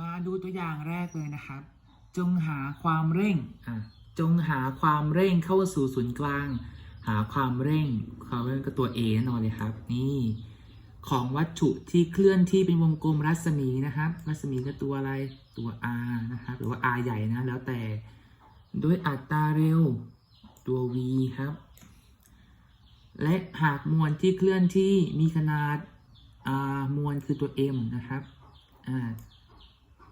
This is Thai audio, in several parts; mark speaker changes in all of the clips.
Speaker 1: มาดูตัวอย่างแรกเลยนะครับ จงหาความเร่งอะจงหาความเร่งเข้าสู่ศูนย์กลาง หาความเร่งความเร่งก็ตัว A แน่นอนเลยครับ นี่ ของวัตถุที่เคลื่อนที่เป็นวงกลมรัศมีนะครับ รัศมีก็ตัวอะไรตัว r นะครับ หรือว่า r ใหญ่นะแล้วแต่ด้วยอัตราเร็วตัว v ครับ และหากมวลที่เคลื่อนที่มีขนาดอ่ามวลคือตัว m นะครับอ่า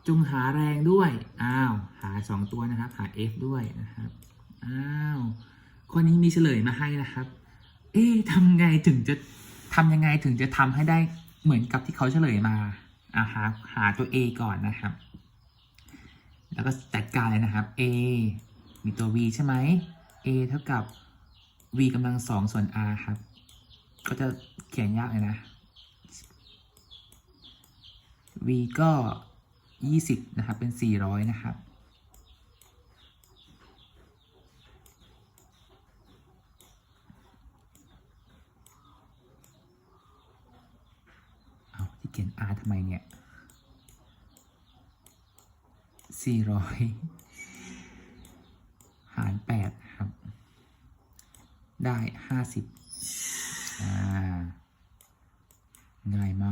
Speaker 1: จงหาแรงด้วย อ้าว หา 2 ตัวนะครับ หา f ด้วยนะครับ อ้าวข้อนี้มีเฉลยมาให้นะครับ เอ๊ะทำไงถึงจะทำยังไงถึงจะทำให้ได้เหมือนกับที่เขาเฉลยมาอ่าหาหาตัว a ก่อนนะครับ แล้วก็จัดการเลยนะครับ a มีตัว v ใช่ไหม a เท่ากับ v กำลังสองส่วน r ครับ ก็จะเขียนยากเลยนะ v ก็ 20 นะครับ เป็น 400 นะครับ เอาที่เขียน r ทำไมเนี่ย 400 หาร 8 ครับ ได้ 50 อ่า ง่ายมาก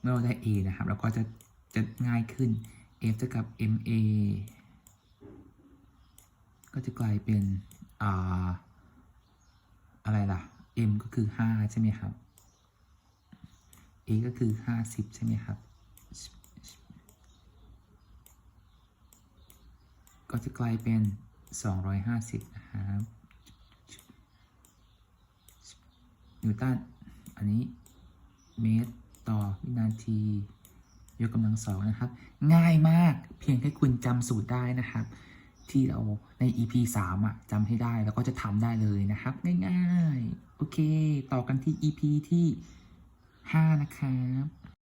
Speaker 1: เมื่อเราได้ a นะครับเราก็จะจะง่ายขึ้น f เท่ากับ ma ก็จะกลายเป็นอ่าอะไรล่ะ m ก็คือ 5 ใช่ไหมครับ a ก็คือ 50 ใช่ไหมครับ ก็จะกลายเป็น 250 นะครับนิวตันอันนี้เมตร ต่อวินาที ยกกำลังสองนะครับ ง่ายมากเพียงแค่คุณจำสูตรได้นะครับ ที่เราใน EP 3อะจำให้ได้แล้วก็จะทำได้เลยนะครับ ง่ายๆ โอเค ต่อกันที่ EP ที่ 5 นะครับ